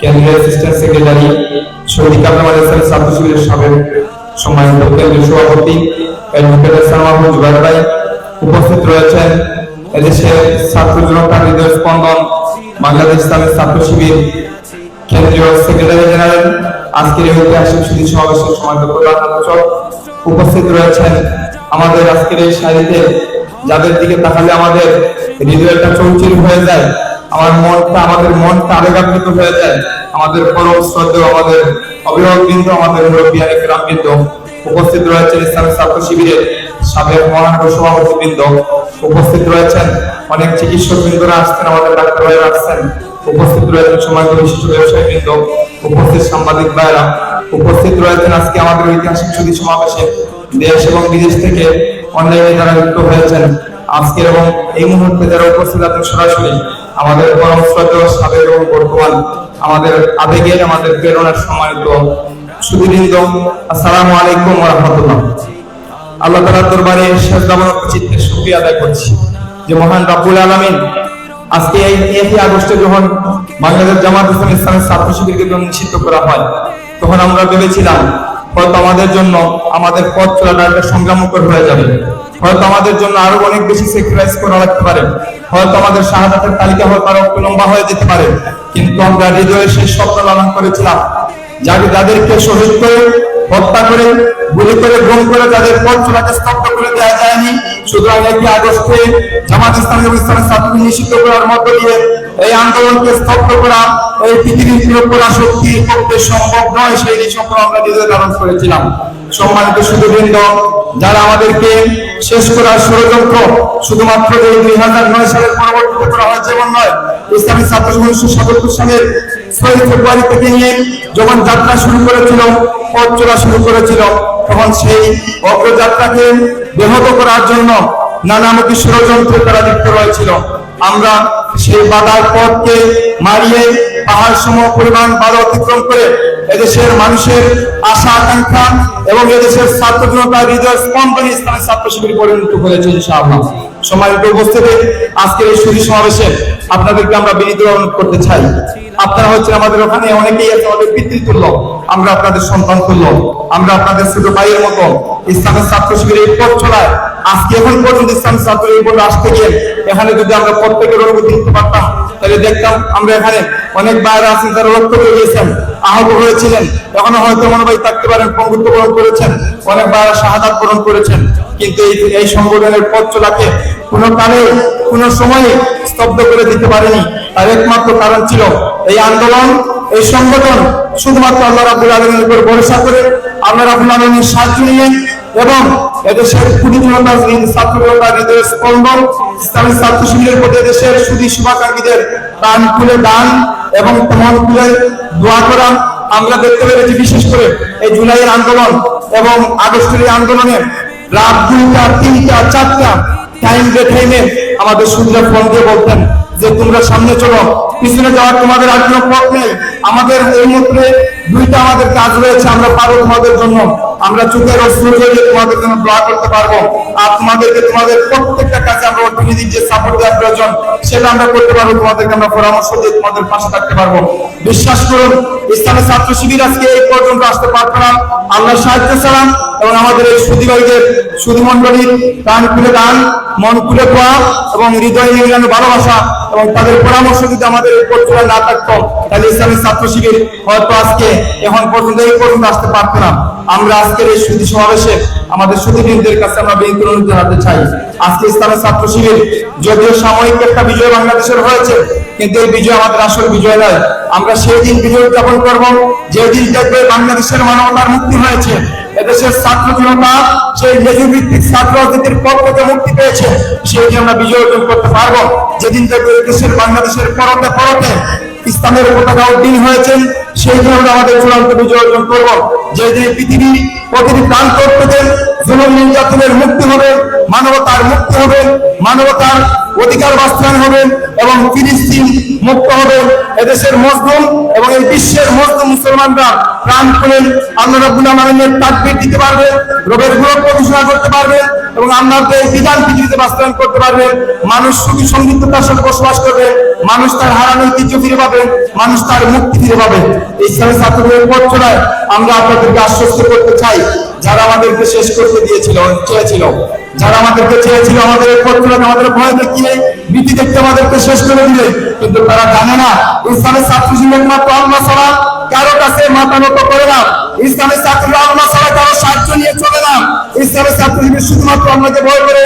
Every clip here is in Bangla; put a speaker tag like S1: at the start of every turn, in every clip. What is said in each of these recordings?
S1: কেন্দ্রীয় অ্যাসিস্ট্যান্ট সেক্রেটারি শহীদ কামরান ইসলামী ছাত্র শিবিরের সাবেক সম্মানিত কেন্দ্রীয় সভাপতি অ্যাডভোকেট সালমান জুবাইর ভাই উপস্থিত রয়েছেন। এদেশের ছাত্র জনতার হৃদয় স্পন্দন বাংলাদেশ ইসলামের ছাত্র শিবির কেন্দ্রীয় সেক্রেটারি জেনারেল আজকের এই ঐতিহাসিক সুদী সমাবেশের প্রধান উপস্থিত রয়েছেন। আমাদের আজকের এই শাড়িতে যাদের দিকে তাকালে আমাদের হৃদয়টা চৌচির হয়ে যায় আমার মনটা আমাদের মনটা আবেগান্বিত হয়ে যায়। আমাদের পরম শ্রদ্ধেয়, আমাদের অভিভাবক আমাদের মুরব্বী আরেক বৃন্দ উপস্থিত রয়েছেন ইসলামী ছাত্র শিবিরের সাবেক মহানগর সভাপতি বৃন্দ উপস্থিত রয়েছেন। অনেক চিকিৎসক বৃন্দরা আসছেন, আমাদের ডাক্তার ভাইরা আসছেন। উপস্থিত রয়েছেন সময় বিশিষ্ট ব্যবসায়ী বৃন্দ, উপস্থিত সাংবাদিক ভাইরা উপস্থিত রয়েছেন আজকে আমাদের ঐতিহাসিক সুদী সমাবেশে। দেশ এবং বিদেশ থেকে অনলাইনে যারা যুক্ত হয়েছেন, আজকের এবং এই মুহূর্তে যারা উপস্থিত আছেন সরাসরি আমাদের পরম সাবেক এবং বর্তমান আমাদের আবেগের, আমাদের প্রেরণার সম্মানিত সুদীবৃন্দ আসসালামু আলাইকুম রাহমাতুল্লাহ আল্লাহ তাআলার দরবারে শেষ দামনত চিত্তে শুকরিয়া আদায় করছি যে মহান রাব্বুল আলামিন আজকে এই একই আগস্টে যখন বাংলাদেশ জামাত ইসলামী ইসলামের ছাত্র শিবিরকে যখন নিষিদ্ধ করা হয়, তখন আমরা ভেবেছিলাম হয়তো আমাদের জন্য, আমাদের পথ চলাটা একটা সংগ্রামকর হয়ে যাবে। হয়তো আমাদের জন্য আরও অনেক বেশি স্যাক্রিফাইস করা লাগতে পারে। হয়তো আমাদের শাহাদাতের তালিকা হয়তো আরও একটু লম্বা হয়ে যেতে পারে। কিন্তু আমরা হৃদয়ে সেই স্বপ্ন লালন করেছিলাম। যাকে যাদেরকে শহীদ করে, হত্যা করে, গুলি করে, গুম করে তাদের পথ চলাকে স্তব্ধ করে দেওয়া যায়নি, সুতরাং একই আগস্টে জামাত ইসলাম ইসলামের ছাত্র নিষিদ্ধ করার মধ্য দিয়ে এই আন্দোলনকে স্তব্ধ করা, এই পৃথিবীর প্রয়োগ করা শক্তির পক্ষে সম্ভব নয়, সেই স্বপ্ন আমরা হৃদয়ে ধারণ করেছিলাম। সম্মানিত সুদীবৃন্দ যারা আমাদেরকে শেষ করার ষড়যন্ত্র শুধুমাত্র এই দুই হাজার নয় সালের পরবর্তী করা হয় যেমন নয়। ইসলামী ছাত্র উনিশশো সাতাত্তর সালের ছয় ফেব্রুয়ারি থেকে নিয়ে যখন যাত্রা শুরু করেছিল, পথ চলা শুরু করেছিল, তখন সেই অগ্রযাত্রাকে ব্যাহত করার জন্য নানামুখী ষড়যন্ত্র তারা লিপ্ত রয়েছিল। আমরা সেই বাধার পথকে মারিয়ে পাহাড় সম পরিমাণ বাধা অতিক্রম করে এদেশের মানুষের আশা আকাঙ্ক্ষা এবং এদেশের ছাত্র হৃদয় স্পন্দন ইসলামের ছাত্র শিবির পরিণত করেছে ইনশাআল্লাহ। সমাজ উপস্থিতি, আজকের এই সুরী সমাবেশে আপনাদেরকে আমরা বিনীত অনুরোধ করতে চাই। আপনারা হচ্ছেন আমাদের ওখানে অনেকেই আছে, আমাদের পিতৃতুল্য। আমরা আপনাদের সন্তান তুল্য। আমরা আপনাদের ছোট ভাইয়ের মতো। ইসলামের ছাত্র শিবিরে এই পথ চলায় আজকে এখন পর্যন্ত ইসলাম ছাত্র এই বলে আসতে গিয়ে এখানে যদি আমরা প্রত্যেকের অনুভূতি দিতে পারতাম, তাহলে দেখতাম আমরা এখানে অনেক বাইরে আছেন যারা রক্ত হয়ে গিয়েছেন, আহত হয়েছিলেন। এখনও হয়তো মনে ভাই থাকতে পারেন, পঙ্গুত্ব বরণ করেছেন। অনেক বাইরে শাহাদাত বরণ করেছেন। কিন্তু এই এই সংগঠনের পথ চলাকে কোনো কালে, কোনো সময়ে স্তব্ধ করে দিতে পারেনি। তার একমাত্র কারণ ছিল এই আন্দোলন, এই সংগঠন শুধুমাত্র আল্লাহ রাবুল আলমীর উপর ভরসা করে আল্লাহ রাবুল আলমীর সাহায্য নিয়ে এবং এদেশের ছাত্র জনতার স্পন্দন, ইসলামী ছাত্র শিবিরের প্রতি দেশের সুদী শুভাকাঙ্ক্ষীদের প্রাণ খুলে দান এবং মন খুলে দোয়া করা। আমরা দেখতে পেরেছি বিশেষ করে এই জুলাইয়ের আন্দোলন এবং আগস্টের আন্দোলনে রাত দুইটা, তিনটা, চারটা টাইম বে টাইমে আমাদের সুন্দর ফোন দিয়ে বলতেন যে তোমরা সামনে চলো, পিছনে যাওয়ার তোমাদের আর কোনো পথ নেই। আমাদের এই মুহূর্তে দুইটা আমাদের কাজ রয়েছে, আমরা পারো তোমাদের জন্য। আমরা চোখের অস্ত্র জড়িয়ে তোমাদের জন্য দোয়া করতে পারব। আর তোমাদেরকে তোমাদের প্রত্যেকটা কাজে আমরা অর্থনৈতিক যে সাপোর্ট দেওয়ার প্রয়োজন, সেটা আমরা করতে পারব, তোমাদেরকে আমরা পরামর্শ দিয়ে তোমাদের পাশে থাকতে পারব। বিশ্বাস করুন, ইসলামের ছাত্র শিবির আজকে এই পর্যন্ত আসতে পারতো না। আল্লাহ সাহায্য ছাড়ান এবং আমাদের এই সুদীবাড়িদের সুদীমণ্ডলীর প্রাণ খুলে দান, মন খুলে পাওয়া এবং হৃদয় মিলানো ভালোবাসা এবং তাদের পরামর্শ যদি আমাদের এই পর্যন্ত না থাকতো, তাহলে ইসলামী ছাত্র শিবির হয়তো আজকে এখন পর্যন্ত এই পর্যন্ত আসতে পারতো না। আমরা আজকের এই সুদী সমাবেশে আমাদের সুদীবৃন্দের কাছে আমরা বিনীত অনুরোধ জানাতে চাই। আজকে ইসলামের ছাত্র শিবির, যদিও সাময়িক একটা বিজয় বাংলাদেশের হয়েছে, কিন্তু এই বিজয় আমাদের আসল বিজয় নয়। আমরা সেই দিন বিজয় উদযাপন করব যেদিন দেখবে বাংলাদেশের মানবতার মুক্তি হয়েছে। এদেশের ছাত্র জনতা, সেই মেজুভিত্তিক ছাত্র রাজনীতির পথ থেকে মুক্তি পেয়েছে। সেই আমরা বিজয় অর্জন করতে পারব। যেদিন দেখবে দেশের বাংলাদেশের পরতে পরতে ইসলামের পতাকা উদ্দিন হয়েছেন সেই আমরা আমাদের চূড়ান্ত বিজয় অর্জন করব। যে দিন পৃথিবী প্রতিটি প্রান্ত থেকে জুলুম নির্যাতনের মুক্তি হবে, মানবতার মুক্তি হবে, মানবতার অধিকার বাস্তবায়ন হবে এবং ফিলিস্তিন মুক্ত হবে। এদেশের মজলুম এবং এই বিশ্বের মজলুম মুসলমানরা প্রাণ খুলে আল্লাহ রাব্বুল আলামিনের তাকবীর দিতে পারবে, রবের গুরুত্ব ঘোষণা করতে পারবে এবং আল্লাহর এই বিধান পৃথিবীতে বাস্তবায়ন করতে পারবে। মানুষ সুখী সমৃদ্ধতার সাথে বসবাস করবে। মানুষ তার হারানো ঐতিহ্য ফিরে পাবে। মানুষ তার মুক্তি ফিরে পাবে। এই ইসলামী ছাত্রদের পথ চলায় আমরা আপনাদেরকে আশ্বস্ত করতে চাই, যারা আমাদেরকে শেষ করতে দিয়েছিল, চেয়েছিল। যারা আমাদেরকে চেয়েছিল, আমাদের চলাতে, আমাদের ভয় দেখিয়ে ভীতি দেখতে আমাদেরকে শেষ করে দিবে। কিন্তু তারা জানে না ইসলামের ছাত্র ছিলেন মাত্র আল্লাহ ছাড়া কারও কাছে মাথা নত করে না। ইসলামের ছাত্ররা আল্লাহ ছাড়া কারও সাহায্য নিয়ে চলে না। ইসলামের ছাত্র হিসেবে শুধুমাত্র আপনাকে ভয় করে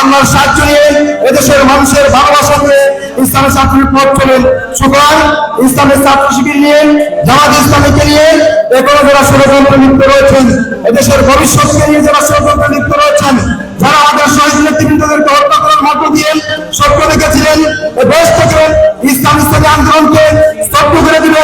S1: আল্লাহর সাহায্য নিয়ে এদেশের মানুষের ভালোবাসা নিয়ে ইসলামের ছাত্রের পথ চলেন। সুতরাং ইসলামের ছাত্র শিবির নিয়ে, জামাত ইসলামীকে নিয়ে এখনও যারা ষড়যন্ত্র লিপ্ত রয়েছেন, এদেশের ভবিষ্যৎকে নিয়ে যারা ষড়যন্ত্র লিপ্ত রয়েছেন, যারা আমাদের শহীদ নেতৃবৃন্দদেরকে হত্যা করার মধ্য দিয়ে সত্য দেখেছিলেন দেশ থেকে ইসলাম ইসলামী আন্দোলনকে স্তব্ধ করে আমাদের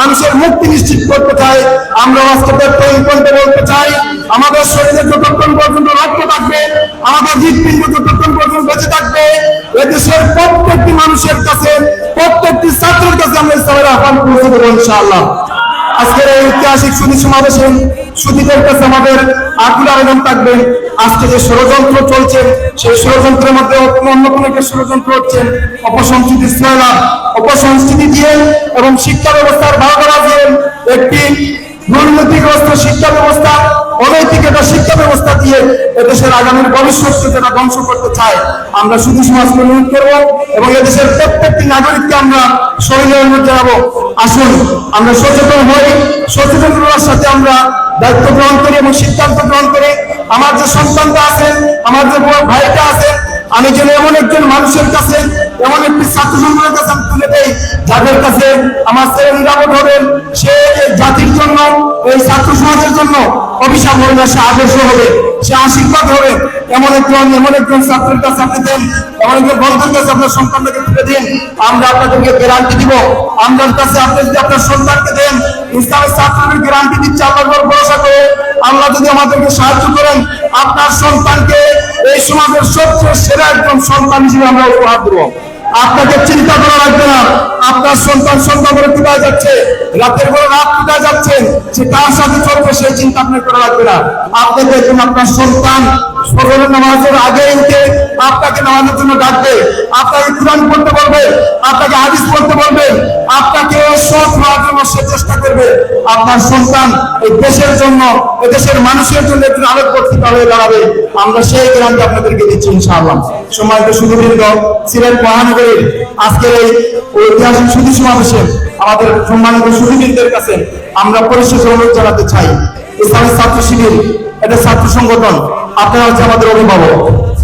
S1: মানুষের মুক্তি নিশ্চিত করতে চাই, আমরা প্রত্যয়ন করতে বলতে চাই, আমাদের শরীরে যতক্ষণ পর্যন্ত রক্ত থাকবে, আমাদের হৃদপিণ্ড যতক্ষণ পর্যন্ত বেঁচে থাকবে, এদেশের প্রত্যেকটি মানুষের কাছে, প্রত্যেকটি ছাত্রের কাছে আমরা ইসলামের আহ্বান পৌঁছে দেবো ইনশাআল্লাহ। আজকের এই ঐতিহাসিক সুদী সমাবেশে সুদীদের কাছে আমাদের আকুল আবেদন থাকবে। আজকে যে ষড়যন্ত্র চলছে। সেই ষড়যন্ত্রের মধ্যে অন্য কোনো একটা ষড়যন্ত্র হচ্ছে। অপসংস্কৃতি সয়লাভ অপসংস্কৃতি দিয়ে এবং শিক্ষা ব্যবস্থার ভাগরা দিয়ে একটি দুর্নীতিগ্রস্ত শিক্ষা ব্যবস্থা, অনৈতিক একটা শিক্ষা ব্যবস্থা দিয়ে এদেশের আগামীর ভবিষ্যৎকে যারা ধ্বংস করতে চায়, আমরা শুধু সমাজকে অনুরোধ করব এবং এদেশের প্রত্যেকটি নাগরিককে আমরা শরীরে অনুরোধ জানাব আসুন, আমরা সচেতন হই, সচেতনতার সাথে আমরা দায়িত্ব গ্রহণ করি এবং সিদ্ধান্ত গ্রহণ করি। আমার যে সন্তানটা আছে, আমার যে ভাইটা আছে, আমি যেন এমন একজন মানুষের কাছে, এমন একটি ছাত্র সংগঠনের কাছে আমি তুলে দেই, যাদের কাছে আমার ছেলে নিরাপদ হবেন এই ছাত্র সমাজের জন্য অভিশাপ হবে না, সে আদর্শ হবে, সে আশীর্বাদ হবে। এমন একজন এমন একজন ছাত্রের কাছে আপনি দেন এমন একজন বন্ধুর কাছে আপনার সন্তানকে তুলে দিন, আমরা আপনাদেরকে গ্যারান্টি দিব। আমরার কাছে আপনি যদি আপনার সন্তানকে দেন, ইসলামের ছাত্রদের গ্যারান্টি দিচ্ছে উপর ভরসা করে। আল্লাহ যদি আমাদেরকে সাহায্য করেন, আপনার সন্তানকে এই সমাজের সবচেয়ে সেরা একজন সন্তান হিসেবে আমরা উপহার দেবো। আপনাকে চিন্তা করা লাগবে না। আপনার সন্তান সন্তান করে কোথায় যাচ্ছে, রাতের বেলা রাত কোথায় যাচ্ছেন সে কার সাথে চলবে সেই চিন্তা আপনার করা লাগবে না। আপনি দেখুন, আপনার সন্তান নামাজের আগে উঠে আপনাকে নামাজের জন্য ডাকবে, আপনাকে কোরআন পড়তে বলবে, আপনাকে হাদিস পড়তে বলবে, আপনাকে জন্য সে চেষ্টা করবে। আপনার সন্তান এই দেশের জন্য, এই দেশের মানুষের জন্য একজন আলোক বক্তৃতা হয়ে দাঁড়াবে। আমরা সেই গ্রামকে আপনাদেরকে দিচ্ছি ইনশাআল্লাহ। সম্মানিত সুদীবৃন্দ সিলেট মহানগরীর আজকের এই ঐতিহাসিক সুধী সমাবেশে আমাদের সম্মানিত কাছে আমরা পরিশেষে অনুরোধ জানাতে চাই, ইসলামী ছাত্র শিবির এটা ছাত্র সংগঠন, আপনারা হচ্ছে আমাদের অভিভাবক।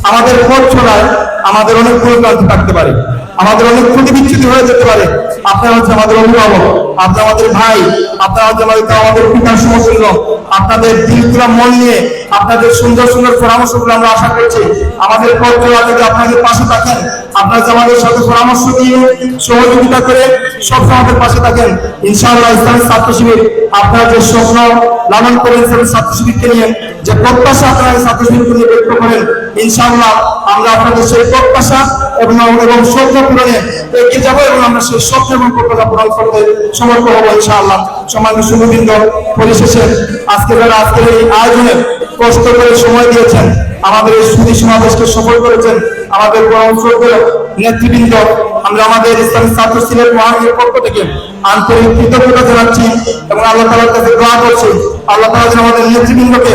S1: আমাদের পথ ছড়ায় আমাদের অনেক পরিক্রান্তি থাকতে পারে। আমাদের অনেক ক্ষতি বিচ্ছুতি হয়ে যেতে পারে। আপনারা হচ্ছে আমাদের অভিভাবক, আপনারা আমাদের ভাই, আপনারা হচ্ছে আমাদের আমাদের পিতার সমতুল্য। আপনাদের দিলগুলা মন নিয়ে আপনাদের সুন্দর সুন্দর পরামর্শগুলো আমরা আশা করছি। আমাদের চলা আপনাদের পাশে থাকেন। আপনারা আমাদের সাথে পরামর্শ দিয়ে সহযোগিতা করে সবসময় আমাদের পাশে থাকেন। ইনশাআল্লাহ ইসলামী ছাত্র শিবির আপনারা যে স্বপ্ন লালন করেন ইসলামী ছাত্র শিবিরকে নিয়ে, যে প্রত্যাশা আপনারা ছাত্র শিবিরকে নিয়ে ব্যক্ত করেন, ইনশাআল্লাহ আমরা আপনাদের সেই প্রত্যাশা এবং এবং স্বপ্ন পূরণে এগিয়ে যাব এবং আমরা সেই স্বপ্ন এবং প্রত্যাশা পূরণ করতে সমর্থ হব ইনশাআল্লাহ। সমাজ শুভবৃন্দ পরিশেষে আজকে যারা আজকের এই আয়োজনে কষ্ট করে সময় দিয়েছেন, আমাদের এই সুদী সমাবেশকে সফল করেছেন, আমাদের পরামর্শকের নেতৃবৃন্দ, আমরা আমাদের ইসলামী ছাত্র সিলেট মহানগরের পক্ষ থেকে আন্তরিক কৃতজ্ঞতা জানাচ্ছি এবং আল্লাহ তালার কাছে দোয়া করছি। আল্লাহ তালা আমাদের নেতৃবৃন্দকে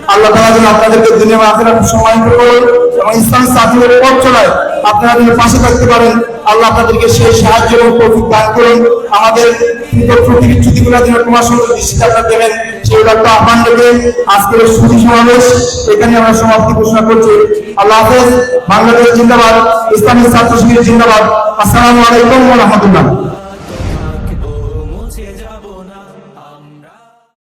S1: আল্লাহ তাআলা যেন আপনাদেরকে দুনিয়া আখেরাত সম্মানিত করুন এবং ইসলাম সাথীদের পথ চলায় আপনারা যেন পাশে থাকতে পারেন। আল্লাহ আপনাদেরকে সেই সাহায্য এবং তৌফিক দান করুন। আমাদের ত্রুটি বিচ্যুতিগুলো যেন তোমার সঙ্গে দৃষ্টিতে আপনারা দেবেন। সেই একটা আহ্বান আজকের এই সমাবেশ এখানে আমরা সমাপ্তি ঘোষণা করছি। আল্লাহ হাফেজ, বাংলাদেশ জিন্দাবাদ, ইসলামী ছাত্র শিবির জিন্দাবাদ। আসসালামু আলাইকুম রাহমাতুল্লাহ।